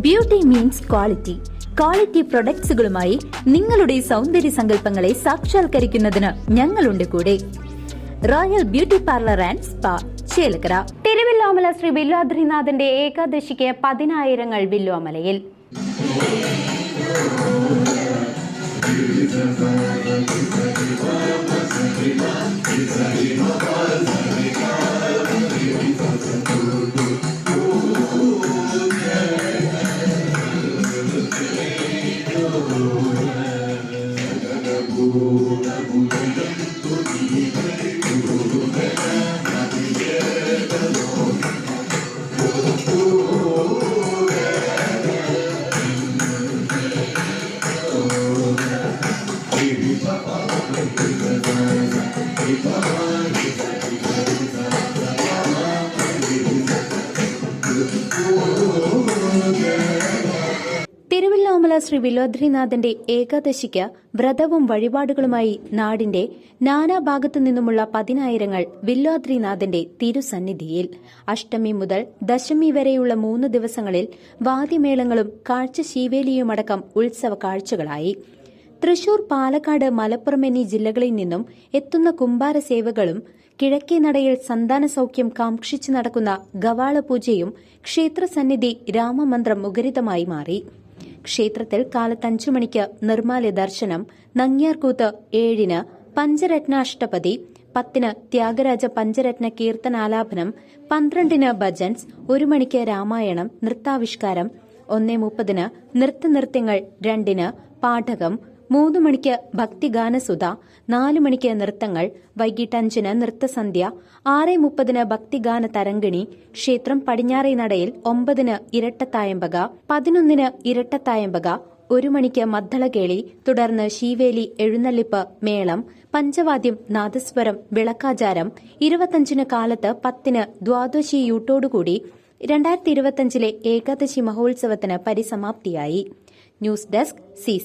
Beauty means quality quality പ്രൊഡക്ട്സുകളുമായി നിങ്ങളുടെ സൗന്ദര്യ സങ്കല്പങ്ങളെ സാക്ഷാത്കരിക്കുന്നതിന് ഞങ്ങളുണ്ട് കൂടെ. Royal beauty parlour and spa Chelakkara. Thiruvilwamala Sree ബില്ലാദ്രിനാഥന്റെ ഏകാദശിക്ക് പതിനായിരങ്ങൾ Bye-bye. തിരുവില്ലോമല ശ്രീ വില്ലോദ്രിനാഥന്റെ ഏകാദശിക്ക് വ്രതവും വഴിപാടുകളുമായി നാടിന്റെ നാനാഭാഗത്തു നിന്നുമുള്ള പതിനായിരങ്ങൾ വില്ലോദ്രിനാഥന്റെ തിരുസന്നിധിയിൽ. അഷ്ടമി മുതൽ ദശമി വരെയുള്ള മൂന്ന് ദിവസങ്ങളിൽ വാദ്യമേളങ്ങളും കാഴ്ചശീവേലിയുമടക്കം ഉത്സവ കാഴ്ചകളായി. തൃശൂർ പാലക്കാട് മലപ്പുറം എന്നീ ജില്ലകളിൽ നിന്നും എത്തുന്ന കുംഭാര സേവകളും കിഴക്കേ നടയിൽ സന്താന സൌഖ്യം കാക്ഷിച്ചു നടക്കുന്ന ഗവാള പൂജയും ക്ഷേത്രസന്നിധി രാമമന്ത്രം മുഖരിതമായി മാറി. ക്ഷേത്രത്തിൽ കാലത്ത് അഞ്ചു മണിക്ക് നിർമ്മാല്യ ദർശനം നങ്ങ്യാർകൂത്ത് ഏഴിന് പഞ്ചരത്നാഷ്ടപതി പത്തിന് ത്യാഗരാജ പഞ്ചരത്ന കീർത്തനാലാപനം പന്ത്രണ്ടിന് ഭജൻസ് ഒരു മണിക്ക് രാമായണം നൃത്താവിഷ്കാരം ഒന്നേ മുപ്പതിന് നൃത്തനൃത്യങ്ങൾ രണ്ടിന് പാഠകം മൂന്ന് മണിക്ക് ഭക്തിഗാനസുധ നാല് മണിക്ക് നൃത്തങ്ങൾ വൈകിട്ട് അഞ്ചിന് നൃത്തസന്ധ്യ ആറ് മുപ്പതിന് ഭക്തിഗാന തരംഗിണി ക്ഷേത്രം പടിഞ്ഞാറേ നടയിൽ ഒമ്പതിന് ഇരട്ടത്തായമ്പക പതിനൊന്നിന് ഇരട്ടത്തായമ്പക ഒരു മണിക്ക് മദ്ദളകേളി തുടർന്ന് ശീവേലി എഴുന്നള്ളിപ്പ് മേളം പഞ്ചവാദ്യം നാദസ്വരം വിളക്കാചാരം ഇരുപത്തഞ്ചിന് കാലത്ത് പത്തിന് ദ്വാദശിയൂട്ടോടുകൂടി രണ്ടായിരത്തി ഇരുപത്തിയഞ്ചിലെ ഏകാദശി മഹോത്സവത്തിന് പരിസമാപ്തിയായി. News desk C